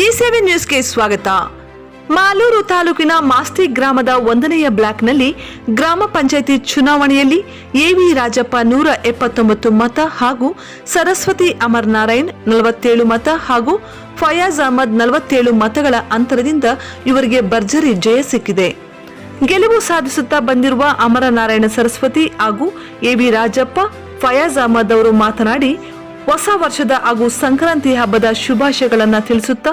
ಈ ಸೇವೆ ನ್ಯೂಸ್ಗೆ ಸ್ವಾಗತ. ಮಾಲೂರು ತಾಲೂಕಿನ ಮಾಸ್ತಿ ಗ್ರಾಮದ ಒಂದನೆಯ ಬ್ಲಾಕ್ನಲ್ಲಿ ಗ್ರಾಮ ಪಂಚಾಯಿತಿ ಚುನಾವಣೆಯಲ್ಲಿ ಎವಿ ರಾಜಪ್ಪ ನೂರ ಎಪ್ಪತ್ತೊಂಬತ್ತು ಮತ ಹಾಗೂ ಸರಸ್ವತಿ ಅಮರ್ ನಾರಾಯಣ್ ನಲವತ್ತೇಳು ಮತ ಹಾಗೂ ಫಯಾಜ್ ಅಹಮದ್ ನಲವತ್ತೇಳು ಮತಗಳ ಅಂತರದಿಂದ ಇವರಿಗೆ ಭರ್ಜರಿ ಜಯ ಸಿಕ್ಕಿದೆ. ಗೆಲುವು ಸಾಧಿಸುತ್ತಾ ಬಂದಿರುವ ಅಮರನಾರಾಯಣ ಸರಸ್ವತಿ ಹಾಗೂ ಎವಿ ರಾಜಪ್ಪ, ಫಯಾಜ್ ಅಹಮದ್ ಅವರು ಮಾತನಾಡಿ ಹೊಸ ವರ್ಷದ ಹಾಗೂ ಸಂಕ್ರಾಂತಿ ಹಬ್ಬದ ಶುಭಾಶಯಗಳನ್ನು ತಿಳಿಸುತ್ತಾ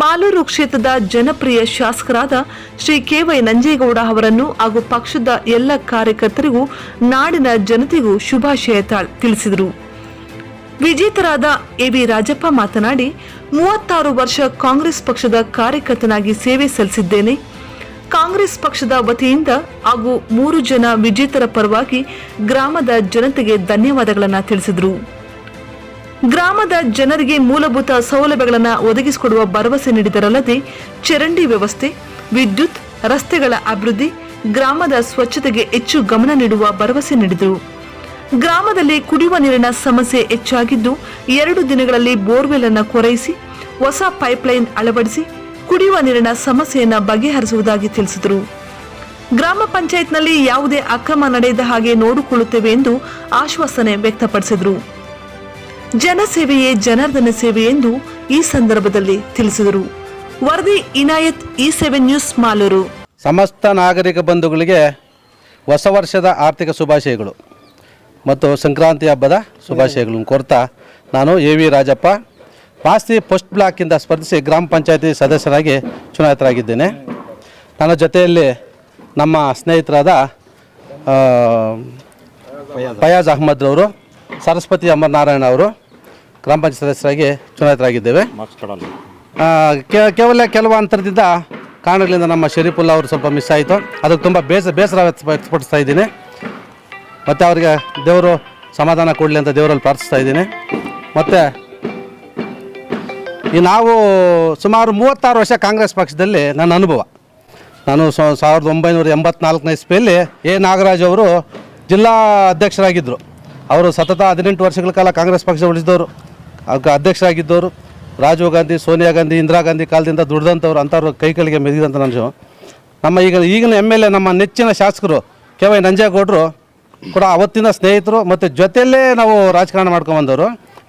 ಮಾಲೂರು ಕ್ಷೇತ್ರದ ಜನಪ್ರಿಯ ಶಾಸಕರಾದ ಶ್ರೀ ಕೆ ವೈ ನಂಜೇಗೌಡ ಅವರನ್ನು ಹಾಗೂ ಪಕ್ಷದ ಎಲ್ಲ ಕಾರ್ಯಕರ್ತರಿಗೂ ನಾಡಿನ ಜನತೆಗೂ ಶುಭಾಶಯ ತಿಳಿಸಿದರು. ವಿಜೇತರಾದ ಎವಿ ರಾಜಪ್ಪ ಮಾತನಾಡಿ, ಮೂವತ್ತಾರು ವರ್ಷ ಕಾಂಗ್ರೆಸ್ ಪಕ್ಷದ ಕಾರ್ಯಕರ್ತನಾಗಿ ಸೇವೆ ಸಲ್ಲಿಸಿದ್ದೇನೆ. ಕಾಂಗ್ರೆಸ್ ಪಕ್ಷದ ವತಿಯಿಂದ ಹಾಗೂ ಮೂರು ಜನ ವಿಜೇತರ ಪರವಾಗಿ ಗ್ರಾಮದ ಜನತೆಗೆ ಧನ್ಯವಾದಗಳನ್ನು ತಿಳಿಸಿದರು. ಗ್ರಾಮದ ಜನರಿಗೆ ಮೂಲಭೂತ ಸೌಲಭ್ಯಗಳನ್ನು ಒದಗಿಸಿಕೊಡುವ ಭರವಸೆ ನೀಡಿದರಲ್ಲದೆ ಚರಂಡಿ ವ್ಯವಸ್ಥೆ, ವಿದ್ಯುತ್, ರಸ್ತೆಗಳ ಅಭಿವೃದ್ಧಿ, ಗ್ರಾಮದ ಸ್ವಚ್ಛತೆಗೆ ಹೆಚ್ಚು ಗಮನ ನೀಡುವ ಭರವಸೆ ನೀಡಿದರು. ಗ್ರಾಮದಲ್ಲಿ ಕುಡಿಯುವ ನೀರಿನ ಸಮಸ್ಯೆ ಹೆಚ್ಚಾಗಿದ್ದು, ಎರಡು ದಿನಗಳಲ್ಲಿ ಬೋರ್ವೆಲ್ ಅನ್ನು ಕೊರೈಸಿ ಹೊಸ ಪೈಪ್ಲೈನ್ ಅಳವಡಿಸಿ ಕುಡಿಯುವ ನೀರಿನ ಸಮಸ್ಯೆಯನ್ನು ಬಗೆಹರಿಸುವುದಾಗಿ ತಿಳಿಸಿದರು. ಗ್ರಾಮ ಪಂಚಾಯತ್ನಲ್ಲಿ ಯಾವುದೇ ಅಕ್ರಮ ನಡೆಯದ ಹಾಗೆ ನೋಡಿಕೊಳ್ಳುತ್ತೇವೆ ಎಂದು ಆಶ್ವಾಸನೆ ವ್ಯಕ್ತಪಡಿಸಿದರು. ಜನಸೇವೆಯೇ ಜನಾರ್ದನ ಸೇವೆ ಎಂದು ಈ ಸಂದರ್ಭದಲ್ಲಿ ತಿಳಿಸಿದರು. ವರದಿ Inayat E seven news Malur. ಸಮಸ್ತ ನಾಗರಿಕ ಬಂಧುಗಳಿಗೆ ಹೊಸ ವರ್ಷದ ಆರ್ಥಿಕ ಶುಭಾಶಯಗಳು ಮತ್ತು ಸಂಕ್ರಾಂತಿ ಹಬ್ಬದ ಶುಭಾಶಯಗಳನ್ನು ಕೋರ್ತಾ ನಾನು ಎ ವಿ ರಾಜಪ್ಪ. ಪಾಸ್ತಿ ಫಸ್ಟ್ ಬ್ಲಾಕಿಂದ ಸ್ಪರ್ಧಿಸಿ ಗ್ರಾಮ ಪಂಚಾಯತಿ ಸದಸ್ಯರಾಗಿ ಚುನಾಯಿತರಾಗಿದ್ದೇನೆ. ನನ್ನ ಜೊತೆಯಲ್ಲಿ ನಮ್ಮ ಸ್ನೇಹಿತರಾದ ಫಯಾಜ್ ಅಹಮದ್ರವರು ಸರಸ್ವತಿ ಅಮರನಾರಾಯಣ ಅವರು ಗ್ರಾಮ ಪಂಚಾಯತ್ ಸದಸ್ಯರಾಗಿ ಚುನಾಯಿತರಾಗಿದ್ದೇವೆ. ಕೇವಲ ಕೆಲವು ಅಂತರದಿಂದ ಕಾರಣಗಳಿಂದ ನಮ್ಮ ಶರೀಫುಲ್ಲಾ ಅವರು ಸ್ವಲ್ಪ ಮಿಸ್ ಆಯಿತು. ಅದಕ್ಕೆ ತುಂಬ ಬೇಸ ಬೇಸರ ವ್ಯಕ್ತ- ವ್ಯಕ್ತಪಡಿಸ್ತಾ ಇದ್ದೀನಿ. ಮತ್ತು ಅವರಿಗೆ ದೇವರು ಸಮಾಧಾನ ಕೊಡಲಿ ಅಂತ ದೇವರಲ್ಲಿ ಪ್ರಾರ್ಥಿಸ್ತಾ ಇದ್ದೀನಿ. ಮತ್ತು ಈ ನಾವು ಸುಮಾರು ಮೂವತ್ತಾರು ವರ್ಷ ಕಾಂಗ್ರೆಸ್ ಪಕ್ಷದಲ್ಲಿ ನನ್ನ ಅನುಭವ. ನಾನು ಸಾವಿರದ ಒಂಬೈನೂರ ಎಂಬತ್ನಾಲ್ಕನೇ ಇಸ್ವಿಯಲ್ಲಿ ಎ. ನಾಗರಾಜ್ ಅವರು ಜಿಲ್ಲಾ ಅಧ್ಯಕ್ಷರಾಗಿದ್ದರು. ಅವರು ಸತತ ಹದಿನೆಂಟು ವರ್ಷಗಳ ಕಾಲ ಕಾಂಗ್ರೆಸ್ ಪಕ್ಷ ಉಳಿಸಿದವರು. ಅದಕ್ಕೆ ಅಧ್ಯಕ್ಷರಾಗಿದ್ದವರು ರಾಜೀವ್ ಗಾಂಧಿ, ಸೋನಿಯಾ ಗಾಂಧಿ, ಇಂದಿರಾ ಗಾಂಧಿ ಕಾಲದಿಂದ ದುಡ್ದಂಥವ್ರು ಅಂಥವ್ರ ಕೈಕಳಿಗೆ ಮೆದಿದಂಥ ನಾನು ನಮ್ಮ ಈಗ ಈಗಿನ ಎಂ ಎಲ್ ಎ, ನಮ್ಮ ನೆಚ್ಚಿನ ಶಾಸಕರು ಕೆ ವೈ ನಂಜೇಗೌಡರು ಕೂಡ ಅವತ್ತಿನ ಸ್ನೇಹಿತರು ಮತ್ತು ಜೊತೆಯಲ್ಲೇ ನಾವು ರಾಜಕಾರಣ ಮಾಡ್ಕೊಂಬಂದವರು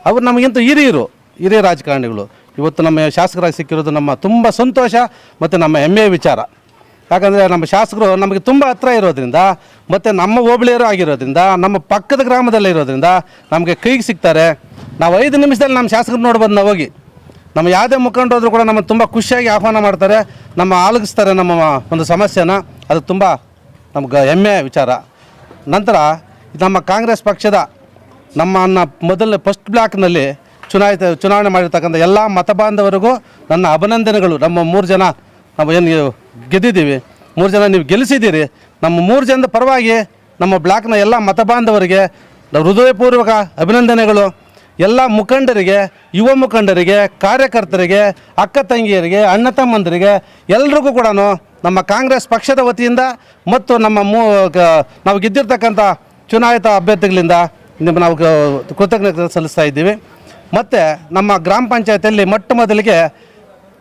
ಅವ್ರು ನಮಗಿಂತ ಹಿರಿಯರು, ಹಿರಿಯ ರಾಜಕಾರಣಿಗಳು. ಇವತ್ತು ನಮ್ಮ ಶಾಸಕರಾಗಿ ಸಿಕ್ಕಿರೋದು ನಮ್ಮ ತುಂಬ ಸಂತೋಷ ಮತ್ತು ನಮ್ಮ ಹೆಮ್ಮೆಯ ವಿಚಾರ. ಯಾಕಂದರೆ ನಮ್ಮ ಶಾಸಕರು ನಮಗೆ ತುಂಬ ಹತ್ರ ಇರೋದ್ರಿಂದ ಮತ್ತು ನಮ್ಮ ಹೋಬಳಿಯರು ಆಗಿರೋದ್ರಿಂದ, ನಮ್ಮ ಪಕ್ಕದ ಗ್ರಾಮದಲ್ಲೇ ಇರೋದ್ರಿಂದ ನಮಗೆ ಕೈಗೆ ಸಿಗ್ತಾರೆ. ನಾವು ಐದು ನಿಮಿಷದಲ್ಲಿ ನಮ್ಮ ಶಾಸಕರು ನೋಡ್ಬೋದು ನಾವು ಹೋಗಿ. ನಮ್ಮ ಯಾವುದೇ ಮುಖಂಡರು ಕೂಡ ನಮ್ಮನ್ನು ತುಂಬ ಖುಷಿಯಾಗಿ ಆಹ್ವಾನ ಮಾಡ್ತಾರೆ, ನಮ್ಮ ಆಲಗಿಸ್ತಾರೆ ನಮ್ಮ ಒಂದು ಸಮಸ್ಯೆನ. ಅದು ತುಂಬ ನಮ್ಗೆ ಹೆಮ್ಮೆ ವಿಚಾರ. ನಂತರ ನಮ್ಮ ಕಾಂಗ್ರೆಸ್ ಪಕ್ಷದ ನಮ್ಮನ್ನು ಮೊದಲ ಫಸ್ಟ್ ಬ್ಲಾಕ್ನಲ್ಲಿ ಚುನಾಯಿತ, ಚುನಾವಣೆ ಮಾಡಿರ್ತಕ್ಕಂಥ ಎಲ್ಲ ಮತ ಬಾಂಧವರಿಗೂ ನನ್ನ ಅಭಿನಂದನೆಗಳು. ನಮ್ಮ ಮೂರು ಜನ ನಾವು ಏನು ಗೆದ್ದಿದ್ದೀವಿ. ಮೂರು ಜನ ನೀವು ಗೆಲ್ಲಿಸಿದ್ದೀರಿ. ನಮ್ಮ ಮೂರು ಜನದ ಪರವಾಗಿ ನಮ್ಮ ಬ್ಲಾಕ್ನ ಎಲ್ಲ ಮತ ಬಾಂಧವರಿಗೆ ಹೃದಯಪೂರ್ವಕ ಅಭಿನಂದನೆಗಳು. ಎಲ್ಲ ಮುಖಂಡರಿಗೆ, ಯುವ ಮುಖಂಡರಿಗೆ, ಕಾರ್ಯಕರ್ತರಿಗೆ, ಅಕ್ಕ ತಂಗಿಯರಿಗೆ, ಅಣ್ಣ ತಮ್ಮಂದರಿಗೆ, ಎಲ್ರಿಗೂ ಕೂಡ ನಮ್ಮ ಕಾಂಗ್ರೆಸ್ ಪಕ್ಷದ ವತಿಯಿಂದ ಮತ್ತು ನಮ್ಮ ಮೂ ನಾವು ಗೆದ್ದಿರ್ತಕ್ಕಂಥ ಚುನಾಯಿತ ಅಭ್ಯರ್ಥಿಗಳಿಂದ ನಿಮ್ಮ ನಾವು ಕೃತಜ್ಞತೆ ಸಲ್ಲಿಸ್ತಾ ಇದ್ದೀವಿ. ಮತ್ತು ನಮ್ಮ ಗ್ರಾಮ ಪಂಚಾಯತಿಯಲ್ಲಿ ಮೊಟ್ಟ ಮೊದಲಿಗೆ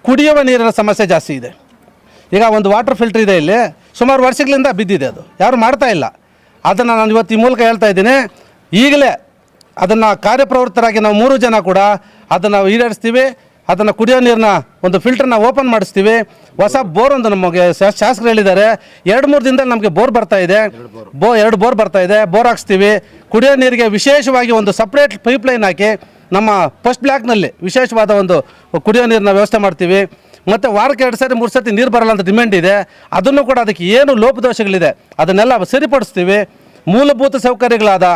ಕುಡಿಯುವ ನೀರಿನ ಸಮಸ್ಯೆ ಜಾಸ್ತಿ ಇದೆ. ಈಗ ಒಂದು ವಾಟರ್ ಫಿಲ್ಟರ್ ಇದೆ ಇಲ್ಲಿ. ಸುಮಾರು ವರ್ಷಗಳಿಂದ ಬಿದ್ದಿದೆ ಅದು. ಯಾರು ಮಾಡ್ತಾ ಇಲ್ಲ. ಅದನ್ನು ನಾನು ಇವತ್ತು ಈ ಮೂಲಕ ಹೇಳ್ತಾ ಇದ್ದೀನಿ. ಈಗಲೇ ಅದನ್ನು ಕಾರ್ಯಪ್ರವೃತ್ತರಾಗಿ ನಾವು ಮೂರು ಜನ ಕೂಡ ಅದನ್ನು ಈಡೇರಿಸ್ತೀವಿ. ಅದನ್ನು ಕುಡಿಯೋ ನೀರನ್ನ ಒಂದು ಫಿಲ್ಟರ್ನ ಓಪನ್ ಮಾಡಿಸ್ತೀವಿ. ಹೊಸ ಬೋರ್ ಒಂದು ನಮಗೆ ಶಾಸಕರು ಹೇಳಿದ್ದಾರೆ. ಎರಡು ಮೂರು ದಿನದಲ್ಲಿ ನಮಗೆ ಬೋರ್ ಬರ್ತಾ ಇದೆ. ಬೋ, ಎರಡು ಬೋರ್ ಬರ್ತಾ ಇದೆ. ಬೋರ್ ಹಾಕ್ಸ್ತೀವಿ. ಕುಡಿಯೋ ನೀರಿಗೆ ವಿಶೇಷವಾಗಿ ಒಂದು ಸಪ್ರೇಟ್ ಪೈಪ್ಲೈನ್ ಹಾಕಿ ನಮ್ಮ ಫಸ್ಟ್ ಬ್ಲಾಕ್ನಲ್ಲಿ ವಿಶೇಷವಾದ ಒಂದು ಕುಡಿಯೋ ನೀರನ್ನ ವ್ಯವಸ್ಥೆ ಮಾಡ್ತೀವಿ. ಮತ್ತು ವಾರಕ್ಕೆ ಎರಡು ಸರಿ ಮೂರು ಸರ್ತಿ ನೀರು ಬರಲ್ಲ ಅಂತ ಡಿಮ್ಯಾಂಡ್ ಇದೆ. ಅದನ್ನು ಕೂಡ ಅದಕ್ಕೆ ಏನು ಲೋಪದೋಷಗಳಿದೆ ಅದನ್ನೆಲ್ಲ ಸರಿಪಡಿಸ್ತೀವಿ. ಮೂಲಭೂತ ಸೌಕರ್ಯಗಳಾದ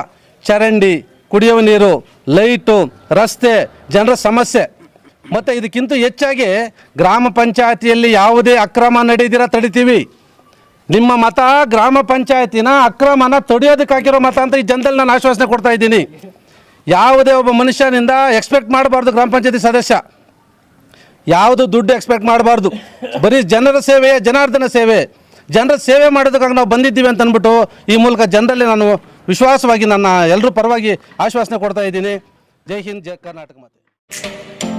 ಚರಂಡಿ ಕುಡಿಯುವ ನೀರು, ಲೈಟು, ರಸ್ತೆ, ಜನರ ಸಮಸ್ಯೆ. ಮತ್ತು ಇದಕ್ಕಿಂತ ಹೆಚ್ಚಾಗಿ ಗ್ರಾಮ ಪಂಚಾಯತಿಯಲ್ಲಿ ಯಾವುದೇ ಅಕ್ರಮ ನಡೆದಿರ ತಡಿತೀವಿ. ನಿಮ್ಮ ಮತ ಗ್ರಾಮ ಪಂಚಾಯತಿನ ಅಕ್ರಮನ ತೊಡೆಯೋದಕ್ಕಾಗಿರೋ ಮತ ಅಂತ ಈ ಜನದಲ್ಲಿ ನಾನು ಆಶ್ವಾಸನೆ ಕೊಡ್ತಾ ಇದ್ದೀನಿ. ಯಾವುದೇ ಒಬ್ಬ ಮನುಷ್ಯನಿಂದ ಎಕ್ಸ್ಪೆಕ್ಟ್ ಮಾಡಬಾರ್ದು ಗ್ರಾಮ ಪಂಚಾಯತಿ ಸದಸ್ಯ. ಯಾವುದು ದುಡ್ಡು ಎಕ್ಸ್ಪೆಕ್ಟ್ ಮಾಡಬಾರ್ದು. ಬರೀ ಜನರ ಸೇವೆ ಜನಾರ್ದನ ಸೇವೆ. ಜನರ ಸೇವೆ ಮಾಡೋದಕ್ಕಾಗಿ ನಾವು ಬಂದಿದ್ದೀವಿ ಅಂತ ಅಂದ್ಬಿಟ್ಟು ಈ ಮೂಲಕ ಜನರಲ್ಲಿ ನಾನು ವಿಶ್ವಾಸವಾಗಿ ನನ್ನ ಎಲ್ಲರೂ ಪರವಾಗಿ ಆಶ್ವಾಸನೆ ಕೊಡ್ತಾ ಇದ್ದೀನಿ. ಜೈ ಹಿಂದ್, ಜೈ ಕರ್ನಾಟಕ ಮಾತೆ.